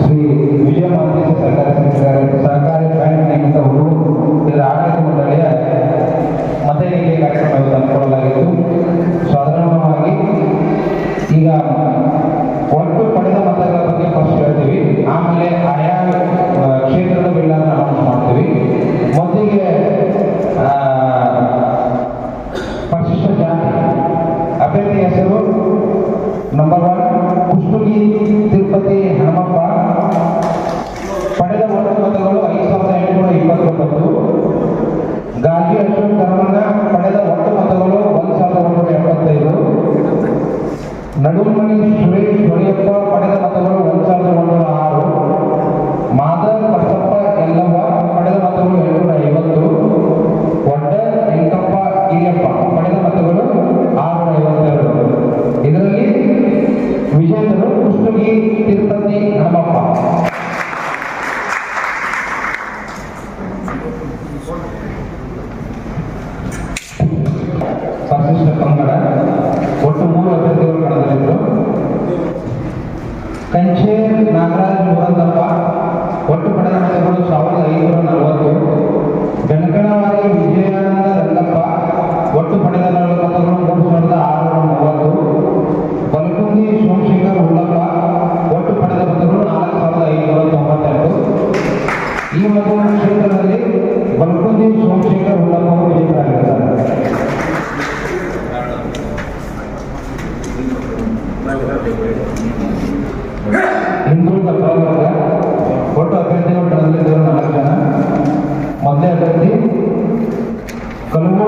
ಶ್ರೀ ವಿಜಯ ಮಾಂತೇಶ ಸರ್ಕಾರಿ ಸಹಕಾರಿ ಬ್ಯಾಂಕ್ ನೇಮಿತವರು ಇದರ ಆಡಳಿತ ಮಂಡಳಿಯ ಮತ ಎಣಿಕೆ ಕಾರ್ಯಕ್ರಮ ಇವತ್ತು ಹಮ್ಮಿಕೊಳ್ಳಲಾಗಿತ್ತು. ಸಾಧಾರಣವಾಗಿ ಈಗ ಒಟ್ಟು ಪಡೆದ ಮತಗಳ ಬಗ್ಗೆ ಫಸ್ಟ್ ಹೇಳ್ತೀವಿ. ಆಮೇಲೆ ಆಯಾ ಕ್ಷೇತ್ರದ ಬಿಲ್ಲನ್ನು ಅನೌನ್ಸ್ ಮಾಡ್ತೀವಿ. ಮೊದಲಿಗೆ ಪರಿಶಿಷ್ಟ ಜಾತಿ ಅಭ್ಯರ್ಥಿ ಹೆಸರು ನಂಬರ್ ಒನ್ ನಡುಮಣಿ ಸುರೇಶ್ ದೊರೆಯಪ್ಪ ಪಡೆದ ಮತಗಳು ಒಂದು ಸಾವಿರದ ಒಂಬೈನೂರ ಆರು. ಮಾದರ್ ಬಸಪ್ಪ ಎಲ್ಲವ್ವ ಪಡೆದ ಮತಗಳು ಏಳ್ನೂರ ಐವತ್ತು. ಒಡ್ಡ ವೆಂಕಪ್ಪ ಈರಪ್ಪ ಪಡೆದ ಮತಗಳು ಆರುನೂರ ಐವತ್ತೆರಡು. ಇದರಲ್ಲಿ ವಿಜೇತರು ಕುಷ್ಟಗಿ, ತಿರುಪತಿ, ಹನುಮಪ್ಪ. ಪರಿಶಿಷ್ಟ ಪಂಗಡ ಒಟ್ಟು ಮೂರು ಅಭ್ಯರ್ಥಿಗಳು ಕಣದಲ್ಲಿದ್ದರು ಕಂಚೆ ನಾಗರಾಜ್ ಮುರಂದಪ್ಪ ಒಟ್ಟು ಪಡೆದ ಸಾವಿರದ ಐನೂರ ನಲವತ್ತು. ಬೆನಕನವಾರಿ ವಿಜಯಾನಂದ ರಂಗಪ್ಪ, ಒಟ್ಟು ಪಡೆದ ಮತಗಳು ಮೂರು ಸಾವಿರದ ಆರುನೂರ ಮೂವತ್ತು. ಬಲಕುಂದಿ ಸೋಮಶೇಖರ್ ಉಳ್ಳಪ್ಪ ಒಟ್ಟು ಪಡೆದ ಮತಗಳು ನಾಲ್ಕು ಸಾವಿರದ ಐನೂರ ತೊಂಬತ್ತೆರಡು ಈ ಮತದಾನ ಕ್ಷೇತ್ರದಲ್ಲಿ ಬಲಕುಂದಿ ಸೋಮಶೇಖರ್ ಉಳ್ಳಪ್ಪ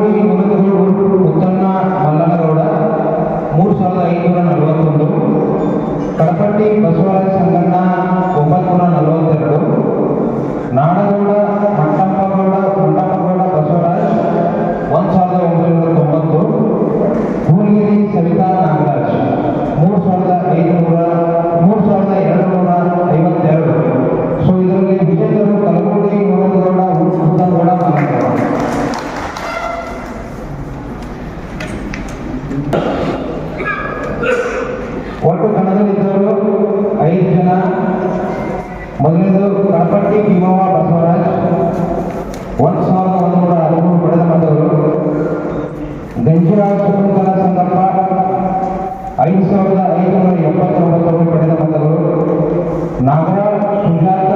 ಹೋಗಿ ಮುಂದೆ ಹೋಗಿ ಒಟ್ಟು ಕಣದಲ್ಲಿದ್ದವರು ಐದು ಜನ. ಮೊದಲನೇದು ಕಣಪಟ್ಟಿ ಭೀಮವ್ವ ಬಸವರಾಜ್. ಒಂದು ಸಾವಿರದ ಒಂದೂರ ಹದಿಮೂರು ಪಡೆದ ಮತಗಳು ಗಂಜಿರಾಜ್ ಶಕುಂತಲಾ ಐದು ಸಾವಿರದ ಐದುನೂರ ಎಪ್ಪತ್ತೊಂಬತ್ತು ಪಡೆದ ಮತಗಳು ನಾಗರಾಜ್ ಸುಜಾತ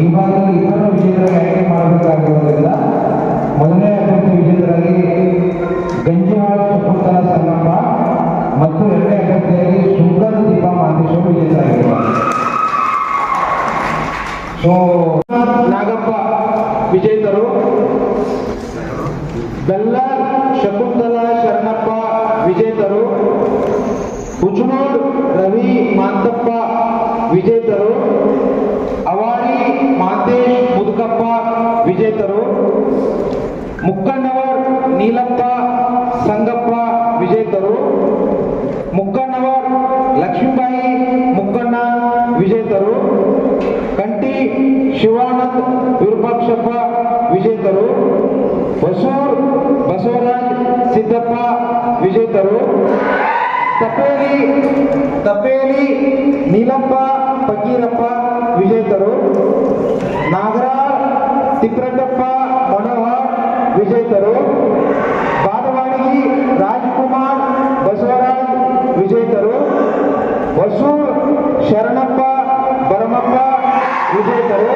ಈ ಭಾಗದಲ್ಲಿ ಇಬ್ಬರು ವಿಜೇತರಾಗಿ ಆಯ್ಕೆ ಮಾಡಬೇಕಾಗಿರುವುದರಿಂದ ಮೊದಲನೇ ಅಭ್ಯರ್ಥಿ ವಿಜೇತರಾಗಿ ಗಂಜಿವಾಳ ಶಕುಂತಲ ಸಂಗಪ್ಪ ಮತ್ತು ಎರಡನೇ ಅಭ್ಯರ್ಥಿಯಾಗಿ ಸುಂದರ ದೀಪ ಮಾಂತೇಶ್ ಅವರು ವಿಜೇತರಾಗಿದ್ದಾರೆ. ಸೊ ನಾಗಪ್ಪ ವಿಜೇತರು, ಬೆಲ್ಲರ್ ಶಕುಂತಲ ಶರಣಪ್ಪ ವಿಜೇತರು ಉಜ್ಮೋಡ್ ರವಿ ಮಾಂತಪ್ಪ ವಿಜೇತರು ಅವಾರಿ ಮಾಂತೇಶ್ ಮುದುಕಪ್ಪ ವಿಜೇತರು ಮುಕ್ಕಣ್ಣವರ್ ನೀಲಪ್ಪ, ಸಂಗಪ್ಪ, ವಿಜೇತರು ಮುಕ್ಕಣ್ಣವರ್ ಲಕ್ಷ್ಮೀಬಾಯಿ ಮುಕ್ಕಣ್ಣ ವಿಜೇತರು, ಕಂಟಿ ಶಿವಾನಂದ್, ವಿರೂಪಾಕ್ಷಪ್ಪ, ವಿಜೇತರು, ಹೊಸೂರ್, ಬಸವರಾಜ್, ಸಿದ್ದಪ್ಪ, ವಿಜೇತರು, ತಪೇಲಿ ತಪೇಲಿ, ನೀಲಪ್ಪ ಫಕೀರಪ್ಪ ವಿಜೇತರು, ನಾಗರಾಜ್, ತಿಪ್ರಟಪ್ಪ ವಿಜೇತರು. ಬಾದವಾಡಿ ರಾಜ್ಕುಮಾರ್ ಬಸವರಾಜ್ ವಿಜೇತರು. ಹೊಸೂರ್ ಶರಣಪ್ಪ ಬರಮಪ್ಪ ವಿಜೇತರು.